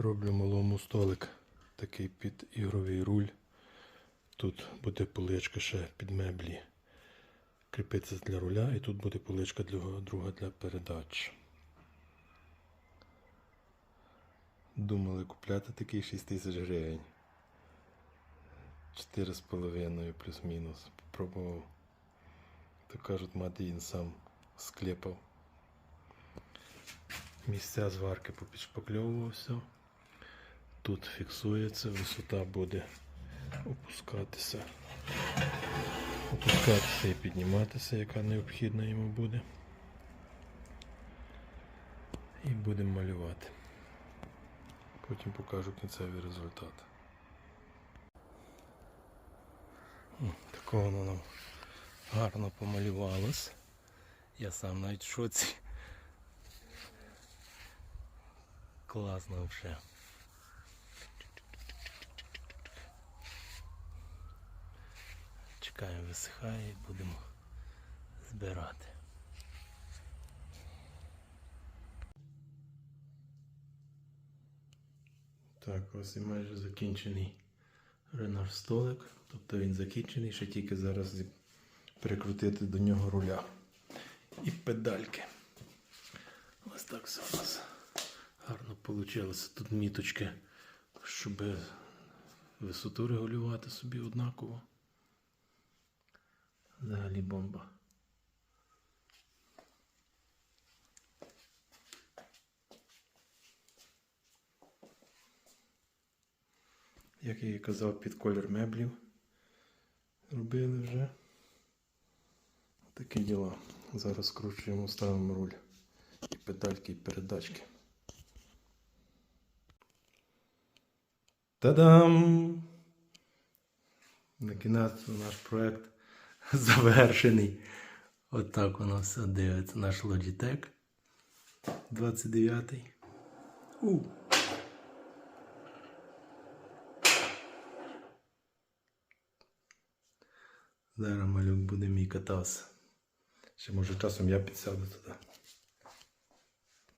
Роблю малому столик такий під ігровий руль. Тут буде поличка ще під меблі. Кріпиться для руля, і тут буде поличка для, друга для передач. Думали купляти такий 6 тисяч гривень. 4,5 плюс-мінус. Попробував. То кажуть, Матін сам склепав. Місця зварки попідшпакльовувався. Тут фіксується, висота буде опускатися. Опускатися і підніматися, яка необхідна йому буде. І будемо малювати. Потім покажу кінцевий результат. Такого воно нам гарно помалювалось. Я сам навіть в шоці. Класно вже. Чекаємо, висихає і будемо збирати. Так, ось і майже закінчений ренар столик. Тобто він закінчений, ще тільки зараз прикрутити до нього руля і педальки. Ось так все у нас гарно вийшло. Тут міточки, щоб висоту регулювати собі однаково. Взагалі бомба. Як я і казав, під колір меблів робили вже. Такі діла. Зараз скручуємо, ставимо руль і педальки, і передачки. Та-дам! На кінець наш проект завершений. Отак воно все дивиться. Наш Logitech 29. У. Зараз малюк буде мій катався. Ще може часом я підсяду туди.